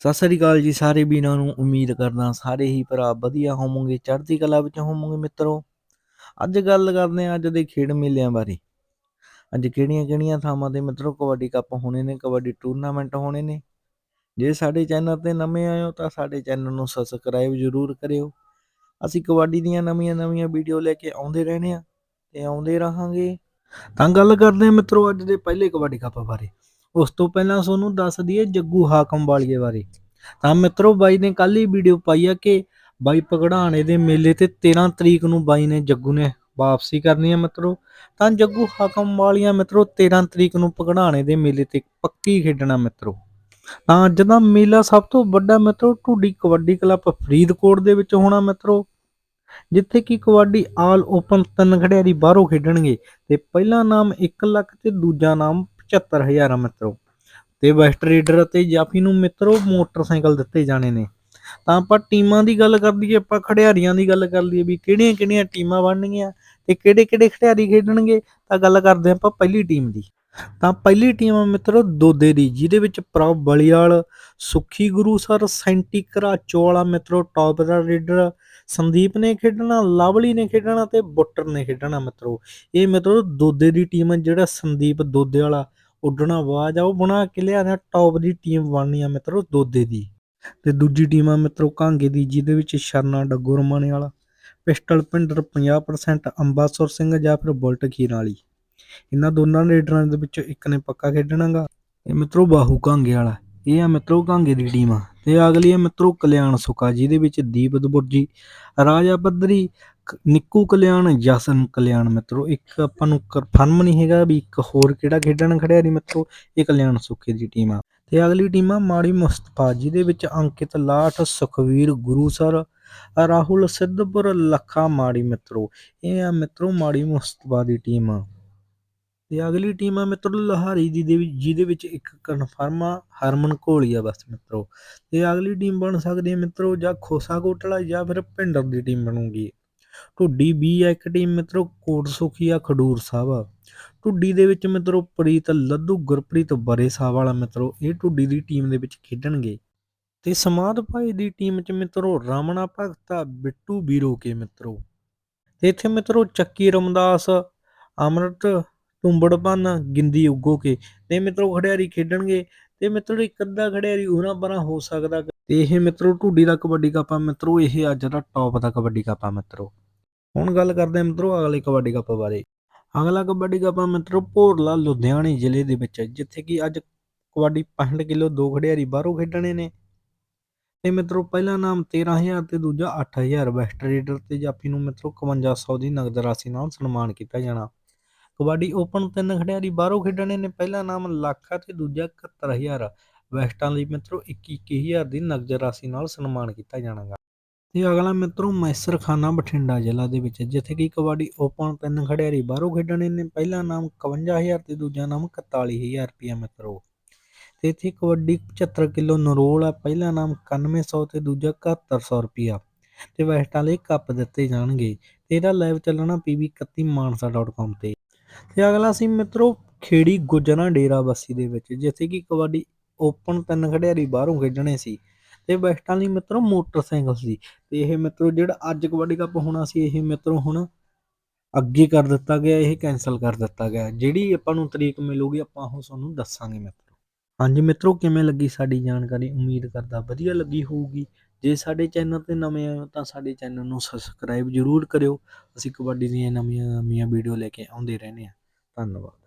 ਸਤਿ ਸ੍ਰੀ ਅਕਾਲ ਜੀ ਸਾਰੇ ਵੀਰਾਂ ਨੂੰ, ਉਮੀਦ ਕਰਦਾ ਸਾਰੇ ਹੀ ਭਰਾ ਵਧੀਆ ਹੋਵੋਗੇ, ਚੜ੍ਹਦੀ ਕਲਾ ਵਿੱਚ ਹੋਵੋਗੇ ਮਿੱਤਰੋ। ਅੱਜ ਗੱਲ ਕਰਦੇ ਹਾਂ ਅੱਜ ਦੇ ਖੇਡ ਮੇਲਿਆਂ ਬਾਰੇ। ਅੱਜ ਕਿਹੜੀਆਂ ਕਿਹੜੀਆਂ ਥਾਵਾਂ ਤੇ ਮਿੱਤਰੋ ਕਬੱਡੀ ਕੱਪ ਹੋਣੇ ਨੇ, ਕਬੱਡੀ ਟੂਰਨਾਮੈਂਟ ਹੋਣੇ ਨੇ। ਜੇ ਸਾਡੇ ਚੈਨਲ ਤੇ ਨਵੇਂ ਆਏ ਹੋ ਤਾਂ ਸਾਡੇ ਚੈਨਲ ਨੂੰ ਸਬਸਕ੍ਰਾਈਬ ਜ਼ਰੂਰ ਕਰਿਓ। ਅਸੀਂ ਕਬੱਡੀ ਦੀਆਂ ਨਵੀਆਂ-ਨਵੀਆਂ ਵੀਡੀਓ ਲੈ ਕੇ ਆਉਂਦੇ ਰਹਿੰਦੇ ਆ ਤੇ ਆਉਂਦੇ ਰਹਾਂਗੇ। ਤਾਂ ਗੱਲ ਕਰਦੇ ਹਾਂ ਮਿੱਤਰੋ ਅੱਜ ਦੇ ਪਹਿਲੇ ਕਬੱਡੀ ਕੱਪ ਬਾਰੇ। ਉਸ ਤੋਂ ਪਹਿਲਾਂ ਤੁਹਾਨੂੰ ਦੱਸ ਦਈਏ ਜੱਗੂ ਹਾਕਮ ਵਾਲੀਏ ਬਾਰੇ। ਤਾਂ ਮਿੱਤਰੋ ਬਾਈ ਨੇ ਕੱਲ ਹੀ ਵੀਡੀਓ ਪਾਈ ਆ ਕਿ ਬਾਈ ਪਗੜਾਣੇ ਦੇ ਮੇਲੇ ਤੇ 13 ਤਰੀਕ ਨੂੰ ਬਾਈ ਨੇ ਜੱਗੂ ਨੇ ਵਾਪਸੀ ਕਰਨੀ ਹੈ ਮਿੱਤਰੋ। ਤਾਂ ਜੱਗੂ ਹਾਕਮ ਵਾਲੀਆਂ ਮਿੱਤਰੋ 13 ਤਰੀਕ ਨੂੰ ਪਗੜਾਣੇ ਦੇ ਮੇਲੇ ਤੇ ਪੱਕੀ ਖੇਡਣਾ ਮਿੱਤਰੋ। ਤਾਂ ਅੱਜ ਦਾ ਮੇਲਾ ਸਭ ਤੋਂ ਵੱਡਾ ਮਿੱਤਰੋ ਢੂਡੀ ਕਬੱਡੀ ਕਲੱਬ ਫਰੀਦਕੋਟ ਦੇ ਵਿੱਚ ਹੋਣਾ ਮਿੱਤਰੋ। ਜਿੱਥੇ ਕਿ ਕਬੱਡੀ ਆਲ ਓਪਨ ਤਿੰਨ ਖਿਡਾਰੀ ਬਾਹਰੋਂ ਖੇਡਣਗੇ ਤੇ ਪਹਿਲਾ ਨਾਮ 1 ਲੱਖ ਤੇ ਦੂਜਾ ਨਾਮ 75000 ਆ ਮਿੱਤਰੋ। ਤੇ ਵੈਸਟ ਰੇਡਰ ਅਤੇ ਜਾਫੀ ਨੂੰ ਮਿੱਤਰੋ ਮੋਟਰਸਾਈਕਲ ਦਿੱਤੇ ਜਾਣੇ ਨੇ। ਤਾਂ ਆਪਾਂ ਟੀਮਾਂ ਦੀ ਗੱਲ ਕਰ ਲਈਏ, ਆਪਾਂ ਖਿਡਾਰੀਆਂ ਦੀ ਗੱਲ ਕਰ ਲਈਏ ਵੀ ਕਿਹੜੀਆਂ ਕਿਹੜੀਆਂ ਟੀਮਾਂ ਬਣਨਗੀਆਂ ਤੇ ਕਿਹੜੇ ਕਿਹੜੇ ਖਿਡਾਰੀ ਖੇਡਣਗੇ ਤਾਂ ਗੱਲ ਕਰਦੇ ਆਪਾਂ ਪਹਿਲੀ ਟੀਮ ਦੀ। ਤਾਂ ਪਹਿਲੀ ਟੀਮ ਆ ਮਿੱਤਰੋ ਦੋਦੇ ਦੀ, ਜਿਹਦੇ ਵਿੱਚ ਪ੍ਰਭ ਬਲੀਵਾਲ ਸੁਖੀ ਗੁਰੂ ਸਰ, ਸੈਂਟੀ ਕਰਾਚੋ ਵਾਲਾ ਮਿੱਤਰੋ ਟੌਪ ਦਾ ਰੀਡਰ ਸੰਦੀਪ ਨੇ ਖੇਡਣਾ, ਲਵਲੀ ਨੇ ਖੇਡਣਾ ਤੇ ਬੁੱਟਰ ਨੇ ਖੇਡਣਾ ਮਿੱਤਰੋ। ਇਹ ਮਿੱਤਰੋ ਦੋਦੇ ਦੀ ਟੀਮ ਜਿਹੜਾ ਸੰਦੀਪ ਦੋਦੇ ਵਾਲਾ ਉੱਡਣਾ ਆਵਾਜ਼ ਆ, ਉਹ ਬਣਾ ਕੇ ਲਿਆਣਾ ਟੌਪ ਦੀ ਟੀਮ ਬਣਨੀ ਆ ਮਿੱਤਰੋ, ਦੋਦੇ ਦੀ। ਤੇ ਦੂਜੀ ਟੀਮ ਆ ਮਿੱਤਰੋ, ਕਾਂਗੇ ਦੀ, ਜਿਹਦੇ ਵਿੱਚ ਸ਼ਰਨਾ ਡੱਗੋ ਰਮਾਣੇ ਵਾਲਾ, ਪਿਸਟਲ ਪਿੰਡਰ 50% ਅੰਬਾਸੁਰ ਸਿੰਘ ਜਾਂ ਫਿਰ ਬੁਲਟ ਖੀਰ ਵਾਲੀ। ਇਹਨਾਂ ਦੋਨਾਂ ਰੇਡਰਾਂ ਦੇ ਵਿੱਚੋਂ ਇੱਕ ਨੇ ਪੱਕਾ ਖੇਡਣਾਗਾ ਇਹ ਮਿੱਤਰੋ ਬਾਹੂ ਕਾਂਗੇ ਵਾਲਾ, ਇਹ ਆ ਮਿੱਤਰੋ ਕਾਂਗੇ ਦੀ ਟੀਮ ਆ। ਤੇ ਅਗਲੀ ਹੈ ਮਿੱਤਰੋ ਕਲਿਆਣ ਸੁਕਾ, ਜਿਹਦੇ ਵਿੱਚ ਦੀਪ ਦਬੁਰਜੀ ਰਾਜਾ ਪੱਧਰੀ ਕ- ਨਿੱਕੂ ਕਲਿਆਣ ਜਸਨ ਕਲਿਆਣ ਮਿੱਤਰੋ, ਇੱਕ ਆਪਾਂ ਨੂੰ ਕਨਫਰਮ ਨਹੀਂ ਹੈਗਾ ਵੀ ਇੱਕ ਹੋਰ ਕਿਹੜਾ ਖੇਡਣ ਖੜਿਆ ਨਹੀਂ ਮਿੱਤਰੋ, ਇਹ ਕਲਿਆਣ ਸੁੱਖੇ ਦੀ ਟੀਮ ਆ। ਤੇ ਅਗਲੀ ਟੀਮ ਆ ਮਾੜੀ ਮੁਸਤਫਾ, ਜਿਹਦੇ ਵਿੱਚ ਅੰਕਿਤ ਲਾਠ ਸੁਖਵੀਰ ਗੁਰੂਸਰ ਰਾਹੁਲ ਸਿੱਧਪੁਰ, ਲੱਖਾ ਮਾੜੀ ਮਿੱਤਰੋ, ਇਹ ਆ ਮਿੱਤਰੋ ਮਾੜੀ ਮੁਸਤਫਾ ਦੀ ਟੀਮ ਆ। ਤੇ ਅਗਲੀ ਟੀਮ ਆ ਮਿੱਤਰੋ ਲਹਾਰੀ ਦੀ ਦੇ ਜਿਹਦੇ ਵਿੱਚ ਇੱਕ ਕਨਫਰਮ ਆ ਹਰਮਨ ਘੋਲੀ ਆ ਬਸ ਮਿੱਤਰੋ। ਤੇ ਅਗਲੀ ਟੀਮ ਬਣ ਸਕਦੀ ਹੈ ਮਿੱਤਰੋ ਜਾਂ ਖੋਸਾ ਕੋਟਲਾ ਜਾਂ ਫਿਰ ਭਿੰਡਰ ਦੀ ਟੀਮ ਬਣੂਗੀ। ਢੁੱਡੀ ਬੀ ਆ ਇੱਕ ਟੀਮ, ਮਿੱਤਰੋ ਕੋਟ ਸੁਖੀਆ ਖਡੂਰ ਸਾਹਿਬ ਆ। ਢੁੱਡੀ ਦੇ ਵਿੱਚ ਮਿੱਤਰੋ, ਪ੍ਰੀਤ ਲੱਧੂ ਗੁਰਪ੍ਰੀਤ, ਬਰੇ ਸਾਹਿਬ ਵਾਲਾ ਮਿੱਤਰੋ, ਇਹ ਢੁੱਡੀ ਦੀ ਟੀਮ ਦੇ ਵਿੱਚ ਖੇਡਣਗੇ। ਤੇ ਸਮਾਦ ਭਾਈ ਦੀ ਟੀਮ 'ਚ ਮਿੱਤਰੋ, ਰਾਮਣਾ ਭਗਤਾ ਬਿੱਟੂ ਵੀਰੋ ਕੇ ਮਿੱਤਰੋ। ਤੇ ਇੱਥੇ ਮਿੱਤਰੋ, ਚੱਕੀ ਰਮਦਾਸ, ਅਮਰਤ ਟੁੰਬੜਪਨ ਗਿੰਦੀ ਉਗੋ ਕੇ, ਤੇ ਮਿੱਤਰੋ ਖਿਡਾਰੀ ਖੇਡਣਗੇ। ਤੇ ਮਿੱਤਰੋ, ਇੱਕ ਅੱਧਾ ਖਿਡਾਰੀ ਉਹਨਾਂ ਪਰਾਂ ਹੋ ਸਕਦਾ। ਤੇ ਇਹ ਮਿੱਤਰੋ, ਢੁੱਡੀ ਦਾ ਕਬੱਡੀ ਕੱਪ ਆ। ਮਿੱਤਰੋ, ਇਹ ਅੱਜ ਦਾ ਟੌਪ ਦਾ ਕਬੱਡੀ ਕੱਪ ਆ ਮਿੱਤਰੋ। ਹੁਣ ਗੱਲ ਕਰਦੇ ਹਾਂ ਮਿੱਤਰੋ ਅਗਲੇ ਕਬੱਡੀ ਕੱਪ ਬਾਰੇ। ਅਗਲਾ ਕਬੱਡੀ ਕੱਪ ਆ ਮਿੱਤਰੋ ਭੋਰਲਾ ਲੁਧਿਆਣੇ ਜ਼ਿਲ੍ਹੇ ਦੇ ਵਿੱਚ ਜਿੱਥੇ ਕਿ ਅੱਜ ਕਬੱਡੀ 65 ਕਿਲੋ, ਦੋ ਖਿਡਾਰੀ ਬਾਹਰੋਂ ਖੇਡਣੇ ਨੇ। ਤੇ ਮਿੱਤਰੋ ਪਹਿਲਾ ਨਾਮ 13000 ਤੇ ਦੂਜਾ 8000 ਵੈਸਟ ਰੇਡਰ ਤੇ ਜਾਫੀ ਨੂੰ ਮਿੱਤਰੋ 5500 ਦੀ ਨਗਦ ਰਾਸ਼ੀ ਨਾਲ ਸਨਮਾਨ ਕੀਤਾ ਜਾਣਾ। ਕਬੱਡੀ ਓਪਨ ਤਿੰਨ ਖਿਡਾਰੀ ਬਾਹਰੋਂ ਖੇਡਣੇ ਨੇ, ਪਹਿਲਾ ਨਾਮ ਲੱਖ ਆ ਤੇ ਦੂਜਾ 71000 ਵੈਸਟਾਂ ਲਈ ਮਿੱਤਰੋ 21000 ਦੀ ਨਗਦ ਰਾਸ਼ੀ ਨਾਲ ਸਨਮਾਨ ਕੀਤਾ ਜਾਣਾਗਾ। ਤੇ ਅਗਲਾ ਮਿੱਤਰੋ ਮੈਸਰਖਾਨਾ ਬਠਿੰਡਾ ਜ਼ਿਲ੍ਹਾ ਦੇ ਵਿੱਚ, ਜਿੱਥੇ ਕਿ ਕਬੱਡੀ ਓਪਨ ਤਿੰਨ ਖਿਡਾਰੀ ਬਾਹਰੋਂ ਖੇਡਣੇ ਨੇ ਪਹਿਲਾ ਨਾਮ 51000 ਤੇ ਦੂਜਾ ਨਾਮ 41000 ਰੁਪਇਆ ਮਿੱਤਰੋ। ਤੇ ਇੱਥੇ ਕਬੱਡੀ 75 ਕਿਲੋ ਨਰੋਲ ਆ, ਪਹਿਲਾ ਨਾਮ 9100 ਤੇ ਦੂਜਾ 7100 ਰੁਪਇਆ। ਤੇ ਵੈਸਟਾਂ ਲਈ ਕੱਪ ਦਿੱਤੇ ਜਾਣਗੇ। ਤੇ ਇਹਦਾ ਲਾਈਵ ਚੱਲਣਾ pb31mansa.com ਤੇ। ਤੇ ਅਗਲਾ ਸੀ ਮਿੱਤਰੋ ਖੇੜੀ ਗੁਜਰਾ ਡੇਰਾ ਬੱਸੀ ਦੇ ਵਿੱਚ, ਜਿੱਥੇ ਕਿ ਕਬੱਡੀ ਓਪਨ ਤਿੰਨ ਖਿਡਾਰੀ ਬਾਹਰੋਂ ਖੇਡਣੇ ਸੀ। ਤੇ ਵੈਸਟਾਂ ਲਈ ਮਿੱਤਰੋ ਮੋਟਰਸਾਈਕਲ ਸੀ। ਤੇ ਇਹ ਮਿੱਤਰੋ ਜਿਹੜਾ ਅੱਜ ਕਬੱਡੀ ਕੱਪ ਹੋਣਾ ਸੀ, ਇਹ ਮਿੱਤਰੋ ਹੁਣ ਅੱਗੇ ਕਰ ਦਿੱਤਾ ਗਿਆ, ਇਹ ਕੈਨਸਲ ਕਰ ਦਿੱਤਾ ਗਿਆ। ਜਿਹੜੀ ਆਪਾਂ ਨੂੰ ਤਰੀਕ ਮਿਲੂਗੀ, ਆਪਾਂ ਉਹ ਤੁਹਾਨੂੰ ਦੱਸਾਂਗੇ ਮਿੱਤਰੋ। ਹਾਂਜੀ ਮਿੱਤਰੋ, ਕਿਵੇਂ ਲੱਗੀ ਸਾਡੀ ਜਾਣਕਾਰੀ? ਉਮੀਦ ਕਰਦਾ ਵਧੀਆ ਲੱਗੀ ਹੋਊਗੀ। ਜੇ ਸਾਡੇ ਚੈਨਲ ਤੇ ਨਵੇਂ ਆਏ ਹੋ, ਤਾਂ ਸਾਡੇ ਚੈਨਲ ਨੂੰ ਸਬਸਕ੍ਰਾਈਬ ਜ਼ਰੂਰ ਕਰਿਓ। ਅਸੀਂ ਕਬੱਡੀ ਦੀਆਂ ਨਵੀਆਂ ਨਵੀਆਂ ਵੀਡੀਓ ਲੈ ਕੇ ਆਉਂਦੇ ਰਹਿੰਦੇ ਹਾਂ। ਧੰਨਵਾਦ।